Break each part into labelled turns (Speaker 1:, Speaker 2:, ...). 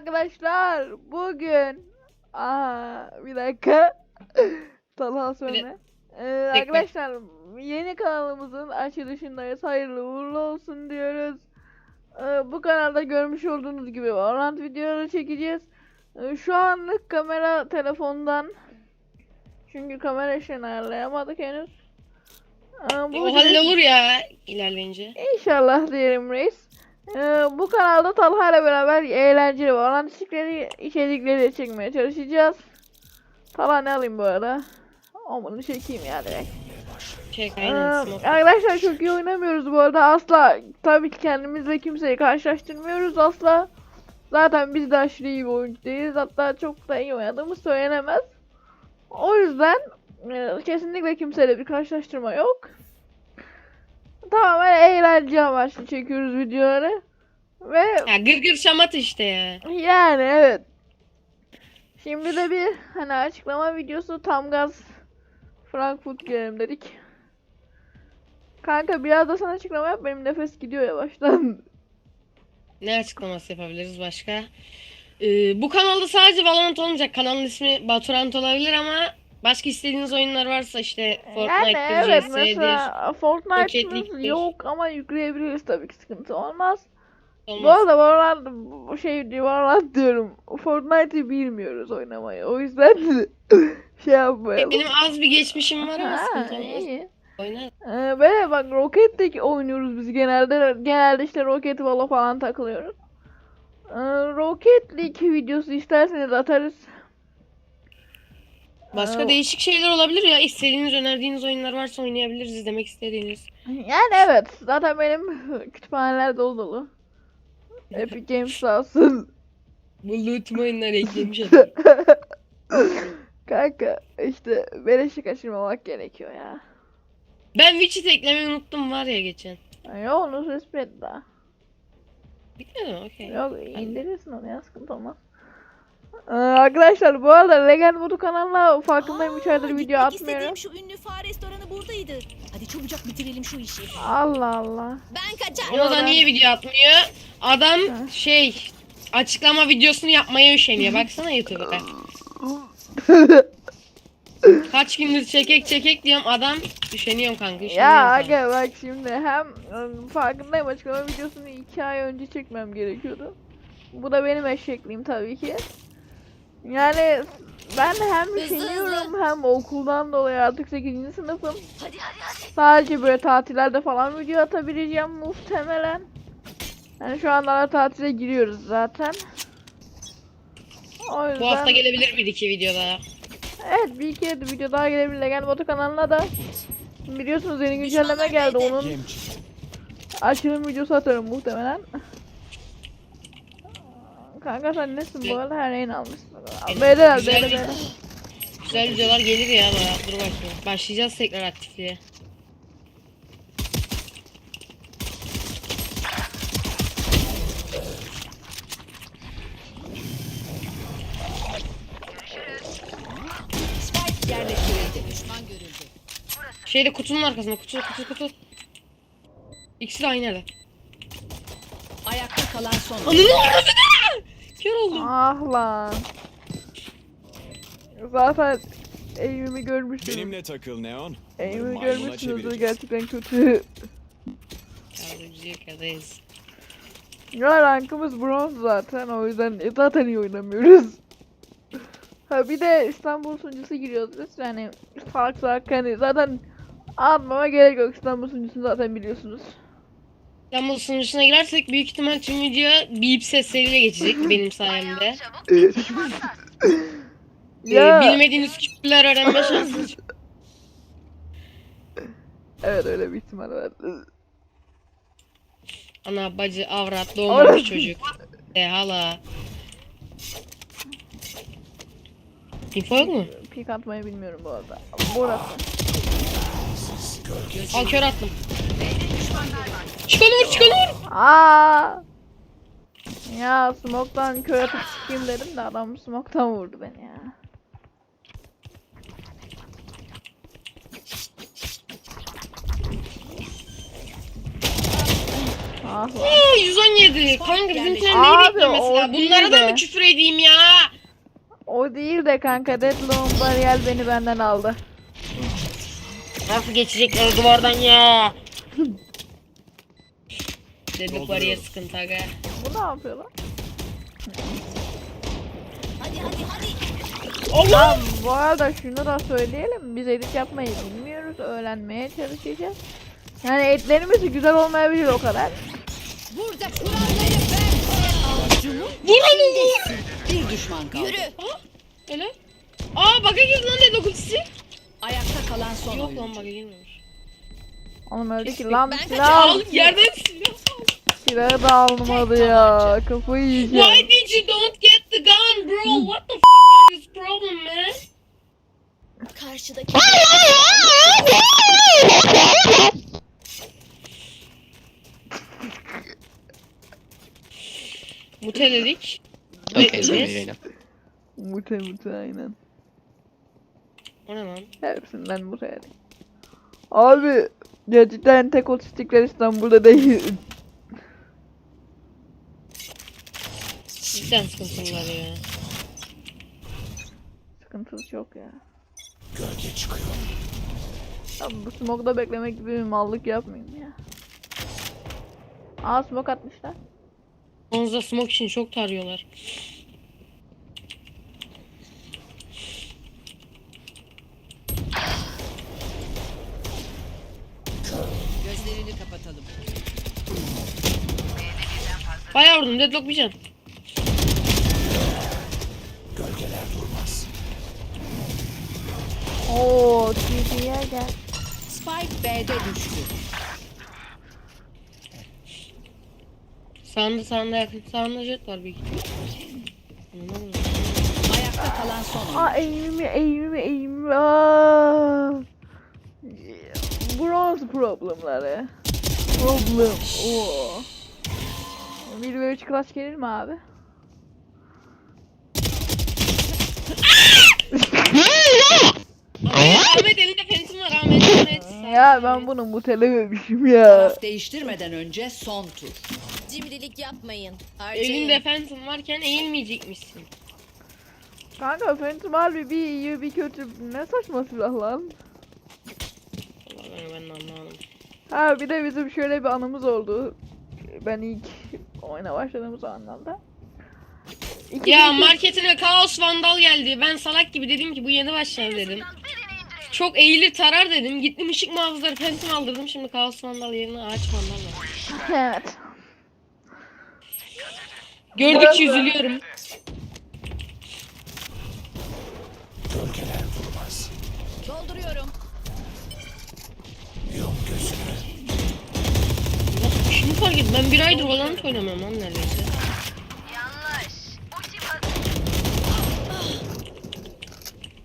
Speaker 1: arkadaşlar. Bugün Aa bir dakika. Talha söyle. Ee, Arkadaşlar yeni kanalımızın açılışındayız hayırlı uğurlu olsun diyoruz. Ee, Bu kanalda görmüş olduğunuz gibi Valorant videoları çekeceğiz. Ee, Şu anlık kamera telefondan Çünkü kamera işini ayarlayamadık henüz. Ee, bu
Speaker 2: O hallolur ya ilerleyince.
Speaker 1: İnşallah diyelim reis. Ee, bu kanalda Talha ile beraber eğlenceli olan içerikleri, içerikleri çekmeye çalışacağız. Talha ne alayım bu arada? O bunu çekeyim ya direkt.
Speaker 2: Çek
Speaker 1: Ee, arkadaşlar çok iyi oynamıyoruz bu arada asla. Tabii ki kendimizle kimseyi karşılaştırmıyoruz asla. Zaten biz de aşırı iyi bir oyuncu değiliz. Hatta çok da iyi oynadığımız söylenemez. O yüzden e, kesinlikle kimseyle bir karşılaştırma yok. Tamamen eğlence amaçlı çekiyoruz videoları. Ve
Speaker 2: Ya gır gır şamat işte ya.
Speaker 1: yani evet. Şimdi de bir hani açıklama videosu tam gaz Frankfurt gelelim dedik. Kanka biraz da sen açıklama yap benim nefes gidiyor yavaştan.
Speaker 2: Ne açıklaması yapabiliriz başka? Ee, bu kanalda sadece Valorant olmayacak. Kanalın ismi Baturant olabilir ama başka istediğiniz oyunlar varsa işte
Speaker 1: yani
Speaker 2: Fortnite'dir,
Speaker 1: evet
Speaker 2: CS'dir.
Speaker 1: mesela Fortnite'ımız
Speaker 2: Roketliktir.
Speaker 1: yok ama yükleyebiliriz tabii ki sıkıntı olmaz. Bu
Speaker 2: Olmaz.
Speaker 1: arada Valorant bu şey Valorant diyorum. Fortnite'ı bilmiyoruz oynamayı. O yüzden şey yapmayalım.
Speaker 2: Benim az bir geçmişim var ama
Speaker 1: Ha,
Speaker 2: sıkıntı olmaz.
Speaker 1: iyi.
Speaker 2: Oynar.
Speaker 1: Ee, böyle bak Rocket'teki oynuyoruz biz genelde. Genelde işte Rocket Valo falan takılıyoruz. Ee, Rocket League videosu isterseniz atarız.
Speaker 2: Başka
Speaker 1: Ee,
Speaker 2: değişik şeyler olabilir ya. İstediğiniz, önerdiğiniz oyunlar varsa oynayabiliriz izlemek istediğiniz.
Speaker 1: Yani evet. Zaten benim kütüphaneler dolu dolu. Epic Games sağ olsun.
Speaker 2: Bu loot oyunları eklemiş adam.
Speaker 1: Kanka işte beleşi kaçırmamak gerekiyor ya.
Speaker 2: Ben Witchit eklemeyi unuttum var ya geçen.
Speaker 1: Ay onu respet daha.
Speaker 2: Bitmedi mi? Okey.
Speaker 1: Yok indirirsin onu ya sıkıntı olmaz. Ee, arkadaşlar bu arada Legend Modu kanalına farkındayım 3 aydır video
Speaker 3: gitmek
Speaker 1: atmıyorum.
Speaker 3: istediğim şu ünlü fare restoranı buradaydı. Hadi çabucak bitirelim şu işi.
Speaker 1: Allah Allah.
Speaker 3: Ben kaçar.
Speaker 2: Ona da niye video atmıyor? Adam
Speaker 1: Ha.
Speaker 2: şey açıklama videosunu yapmaya üşeniyor. Baksana YouTube'a. Kaç gündür çekek çekek diyorum adam üşeniyorum kanka üşeniyorum.
Speaker 1: ya
Speaker 2: kanka.
Speaker 1: aga bak şimdi hem ıı, farkındayım açıklama videosunu 2 ay önce çekmem gerekiyordu. Bu da benim eşekliğim tabii ki. Yani ben hem
Speaker 3: Hızlı
Speaker 1: üşeniyorum hem okuldan dolayı artık 8. sınıfım.
Speaker 3: Hadi hadi hadi.
Speaker 1: Sadece böyle tatillerde falan video atabileceğim muhtemelen. Yani şu anda tatile giriyoruz zaten. O yüzden...
Speaker 2: Bu hafta gelebilir bir iki video daha.
Speaker 1: Evet bir iki video daha gelebilir. Legend Batu kanalına da biliyorsunuz yeni güncelleme geldi. Onun açılım videosu atarım muhtemelen. Kanka sen nesin bu arada her yayın almışsın. Beyler
Speaker 2: güzel
Speaker 1: beyler beyler.
Speaker 2: Güzel videolar gelir ya bana. Dur bakayım. Başlayacağız tekrar aktifliğe.
Speaker 3: Spike yerleştirildi. Düşman görüldü.
Speaker 2: Şeyde kutunun arkasında kutu kutu kutu. İkisi de aynı yerde.
Speaker 3: Ayakta kalan son.
Speaker 2: Ananı avradını! Kör oldum.
Speaker 1: Ah lan. Zaten eğimimi görmüşsünüz.
Speaker 4: Benimle takıl Neon. Maymuna
Speaker 1: görmüşsünüzdür
Speaker 4: çevireceğiz.
Speaker 1: gerçekten kötü.
Speaker 2: Yardımcı yakadayız.
Speaker 1: Ya rankımız bronz zaten o yüzden zaten iyi oynamıyoruz. Ha bir de İstanbul sunucusu giriyoruz biz yani fark fark hani zaten anmama gerek yok İstanbul sunucusunu zaten biliyorsunuz.
Speaker 2: İstanbul sunucusuna girersek büyük ihtimal tüm video beep sesleriyle geçecek benim sayemde. Ee,
Speaker 1: ya
Speaker 2: bilmediğiniz küfürler öğrenme şansınız.
Speaker 1: evet öyle bir ihtimal var.
Speaker 2: Ana bacı avrat doğmamış çocuk. E hala. Info yok mu?
Speaker 1: Pik atmayı bilmiyorum bu arada. Burası.
Speaker 2: Al kör attım. Çık onu vur çık onu vur.
Speaker 1: Aa! Ya smoke'tan kör atıp çıkayım dedim de adam smoke'tan vurdu beni ya. Ah lan.
Speaker 2: Oo, 117. Kanka bizimkiler neyi
Speaker 1: Abi
Speaker 2: beklemedi
Speaker 1: o
Speaker 2: Bunlara da
Speaker 1: de.
Speaker 2: mı küfür edeyim ya?
Speaker 1: O değil de kanka Deadlock'un bariyer beni benden aldı.
Speaker 2: Nasıl geçecekler o duvardan ya? Dedik var ya sıkıntı aga.
Speaker 1: Bu ne yapıyor lan?
Speaker 3: Hadi hadi hadi.
Speaker 2: Allah!
Speaker 1: Lan bu arada şunu da söyleyelim. Biz edit yapmayı bilmiyoruz. Öğrenmeye çalışacağız. Yani etlerimiz güzel olmayabilir o kadar.
Speaker 3: Burada kuralları ben koyarım. Avcumu
Speaker 2: Vur
Speaker 3: bir düşman kaldı. Yürü.
Speaker 2: Öyle. Aa baka girdi lan Dedik ultisi.
Speaker 3: Ayakta kalan son
Speaker 2: Yok
Speaker 3: oyuncu.
Speaker 2: lan baka girmemiş.
Speaker 1: Oğlum öldü ki lan
Speaker 3: Ben
Speaker 2: Al yerden silah
Speaker 1: da almadı ya. Kafayı yiyeceğim.
Speaker 2: Why did you don't get the gun bro? What the f is problem man?
Speaker 3: Karşıdaki
Speaker 2: Muteledik.
Speaker 4: Okay,
Speaker 2: Bekleyeceğiz.
Speaker 4: sorry, Reyna.
Speaker 1: Mute mute aynen.
Speaker 2: O ne lan?
Speaker 1: Hepsinden mute Abi gerçekten tek otistikler İstanbul'da değil.
Speaker 2: Cidden sıkıntım var ya.
Speaker 1: Sıkıntısı çok ya. Gölge çıkıyor. Abi bu smoke'da beklemek gibi bir mallık yapmayayım ya. Aa smoke atmışlar.
Speaker 2: Onza smoke için çok tarıyorlar.
Speaker 3: gözlerini kapatalım.
Speaker 2: Bayağı vurdum deadlock bir can.
Speaker 1: Oo TP'ye gel.
Speaker 3: Spike B'de düştü.
Speaker 2: Sağında sağında yakın. Sağında jet var. Anlamadım.
Speaker 3: Ayakta kalan son.
Speaker 1: Aa eğimimi eğimimi. Aa. Bronze problemleri. Problem. Oo. Bir ve üç klas gelir mi abi?
Speaker 2: Ahmet, elinde phantom var Ahmet. Ahmet.
Speaker 1: Ya ben bunu mutelememişim ya.
Speaker 3: Taraf değiştirmeden önce son tur.
Speaker 5: Cimrilik yapmayın.
Speaker 2: Elinde phantom varken eğilmeyecekmişsin.
Speaker 1: Kanka Phantom harbi bir iyi bir kötü ne saçma silah lan.
Speaker 2: Allah ben, ben de anlamadım.
Speaker 1: Ha bir de bizim şöyle bir anımız oldu. Ben ilk oyuna başladığımız anlamda.
Speaker 2: Ya marketine kaos vandal geldi. Ben salak gibi dedim ki bu yeni başlar dedim. Çok eğilir tarar dedim. Gittim ışık muhafızları phantom aldırdım. Şimdi kaos vandal yerine ağaç vandal var.
Speaker 1: Evet.
Speaker 2: Gördükçe üzülüyorum.
Speaker 3: Dolduruyorum.
Speaker 2: Şimdi fark ettim. Ben bir aydır Valorant oynamıyorum lan neredeyse.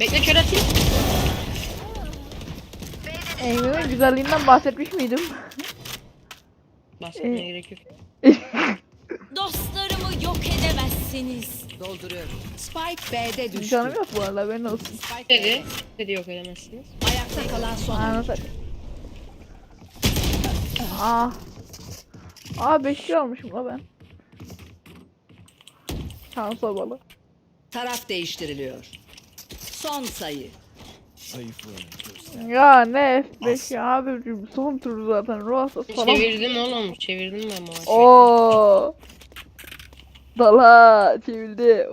Speaker 2: Bekle kör atayım.
Speaker 1: Eğimimin güzelliğinden bahsetmiş miydim?
Speaker 2: Bahsetmeye
Speaker 1: Ee,
Speaker 2: gerek yok.
Speaker 5: Dostlarımı yok edemezsiniz.
Speaker 3: Dolduruyorum. Spike B'de düştü.
Speaker 1: Canım yok bu arada benim olsun.
Speaker 3: Spike
Speaker 2: Dedi.
Speaker 3: B'de.
Speaker 2: Dedi yok edemezsiniz.
Speaker 3: Ayakta kalan son
Speaker 1: satayım. Aa. Aa 5 kilo almışım la ben. Şans balı.
Speaker 3: Taraf değiştiriliyor. Son sayı.
Speaker 1: Ya ne F5 ya abicim son tur zaten Rosa sana.
Speaker 2: Çevirdim oğlum. Çevirdim ben maçı.
Speaker 1: Oo. Dala çevirdi.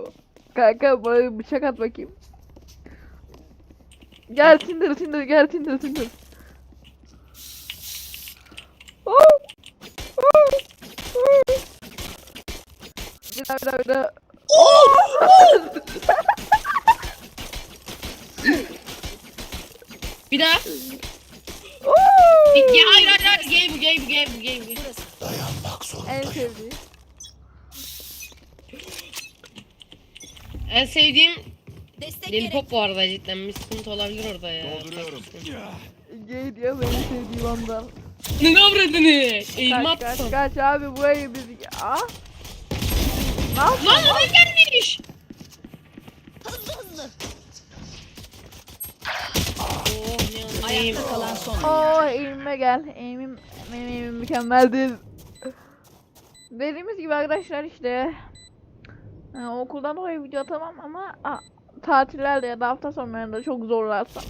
Speaker 1: Kanka bana bir bıçak at bakayım. Gel Tinder Tinder gel Tinder Tinder. Oo. Oo. Oo. Bir daha bir daha bir daha.
Speaker 2: Bir daha.
Speaker 1: Oo.
Speaker 2: Ya hayır hayır hayır. Gay bu gay bu gay bu gay bu.
Speaker 1: En sevdiğim.
Speaker 2: En sevdiğim
Speaker 5: Destek gerek.
Speaker 2: Lollipop bu arada cidden bir sıkıntı olabilir orada ya.
Speaker 6: Dolduruyorum.
Speaker 1: Gay diyor benim sevdiğim ondan.
Speaker 2: Ne avradını? Eğilme
Speaker 1: Kaç kaç
Speaker 2: attım.
Speaker 1: kaç abi burayı biz... Aa. Ne yaptın?
Speaker 2: Lan adam gelmiş.
Speaker 5: Hızlı hızlı.
Speaker 2: Oh ne anlayayım.
Speaker 3: Ayakta kalan son.
Speaker 1: Oo eğimime gel. Eğimim, benim eğimim mükemmeldir. Dediğimiz gibi arkadaşlar işte Yani okuldan dolayı video atamam ama a, tatillerde ya da hafta sonlarında çok zorlarsam.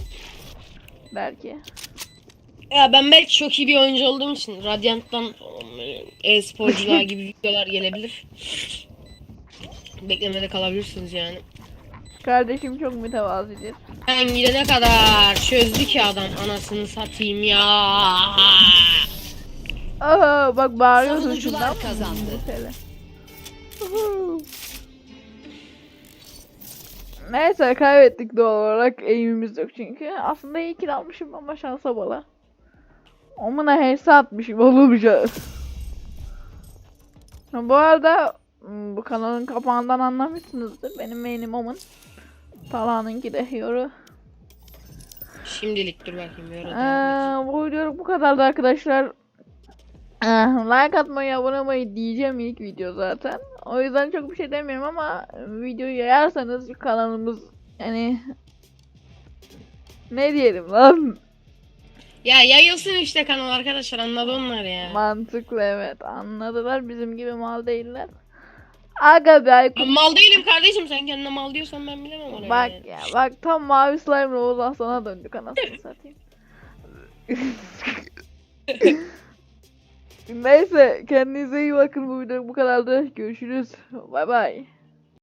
Speaker 1: Belki.
Speaker 2: Ya ben belki çok iyi bir oyuncu olduğum için Radiant'tan e-sporcular gibi videolar gelebilir. Beklemede kalabilirsiniz yani.
Speaker 1: Kardeşim çok mütevazidir.
Speaker 2: Ben gidene kadar çözdü ki adam anasını satayım ya.
Speaker 1: Aa bak bağırıyorsun
Speaker 3: Savunucular
Speaker 1: şundan.
Speaker 3: kazandı.
Speaker 1: Şöyle. Uhu. Neyse kaybettik doğal olarak eğimimiz yok çünkü. Aslında iyi kill almışım ama şansa bala. Omuna helse atmışım olmayacağız. Bu arada bu kanalın kapağından anlamışsınızdır. Benim main'im Omun. Talha'nınki de Yoru.
Speaker 2: Şimdilik dur bakayım. bir
Speaker 1: Ee, bu video bu kadardı arkadaşlar. Ee, like atmayı, abone olmayı diyeceğim ilk video zaten. O yüzden çok bir şey demiyorum ama videoyu yayarsanız kanalımız yani ne diyelim lan
Speaker 2: Ya yayılsın işte kanal arkadaşlar anladı onlar ya.
Speaker 1: mantıklı evet anladılar bizim gibi mal değiller. Aga be Aykut
Speaker 2: mal değilim kardeşim sen kendine mal diyorsan ben bilemem orayı.
Speaker 1: bak
Speaker 2: yani.
Speaker 1: ya bak tam mavi slime Oğuzhan sana döndük anasını satayım. Neyse kendinize iyi bakın bu video bu kadardı. Görüşürüz. Bay bay.